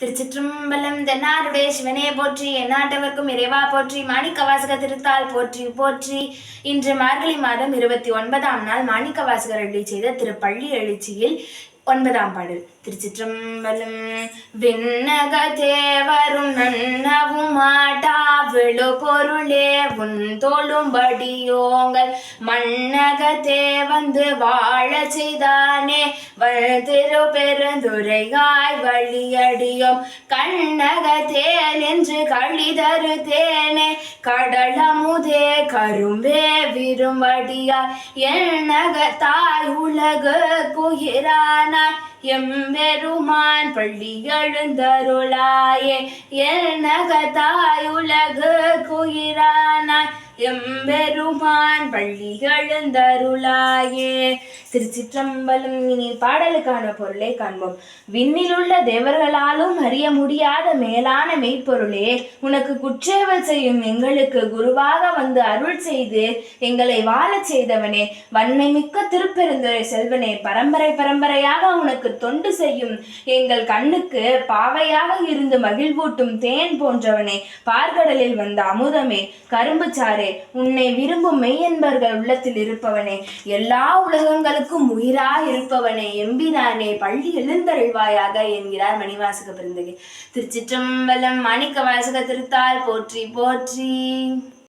திருச்சிற்றம்பலம் தென்னாருடைய சிவனே போற்றி எந்நாட்டவர்க்கும் இறைவா போற்றி மாணிக்க வாசக திருத்தால் போற்றி போற்றி. இன்று மார்கழி மாதம் இருபத்தி ஒன்பதாம் நாள் மாணிக்க வாசகர் அருளி செய்த திருப்பள்ளி எழுச்சியில் ஒன்பதாம் பாடல். திருச்சிற்றம்பலம் விண்ணக தேவரும் நன்னவும் மாட்டா விழு பொருளே உன் தோழும்படியோங்கள். மண்ணகத்தே வந்து வாழ செய்தானே. வள் பெருந்துரையாய் வழியடியோம். கண்ணகத்தே நின்று கழிதரு தேனே கடலமுதே கரும்பே விரும்படியாய் எண்ணக தாய் உலகு குயிரானாய் எம்பெருமான் பள்ளி எழுந்தருளாயே எண்ணக தாய் உலகு குயிரானாய் எம்பெருமான் பள்ளி எழுந்தருளாயே. திருச்சிற்றம்பலம் இனி பாடலுக்கான பொருளை காண்போம். விண்ணிலுள்ள தேவர்களாலும் அறிய முடியாத மேலான மெய்ப்பொருளே உனக்கு குற்றேவல் செய்யும் எங்களுக்கு குருவாக வந்து அருள் செய்து எங்களை வாழச் செய்தவனே. வன்மை மிக்க திருப்பெருந்துரை செல்வனே பரம்பரை பரம்பரையாக உனக்கு தொண்டு செய்யும் எங்கள் கண்ணுக்கு பாவையாக இருந்து மகிழ்வூட்டும் தேன் போன்றவனே. பார்க்கடலில் வந்த அமுதமே கரும்புச்சாரே உன்னை விரும்பும் மெய்யன்பர்கள் உள்ளத்தில் இருப்பவனே எல்லா உலகங்களுக்கும் உயிரா இருப்பவனே எம்பினானே பள்ளி எழுந்தருள்வாயாக என்கிறார் மணிவாசக பிறந்தகை திருச்சிற்றம்பலம் மாணிக்க வாசக திருத்தால் போற்றி போற்றி.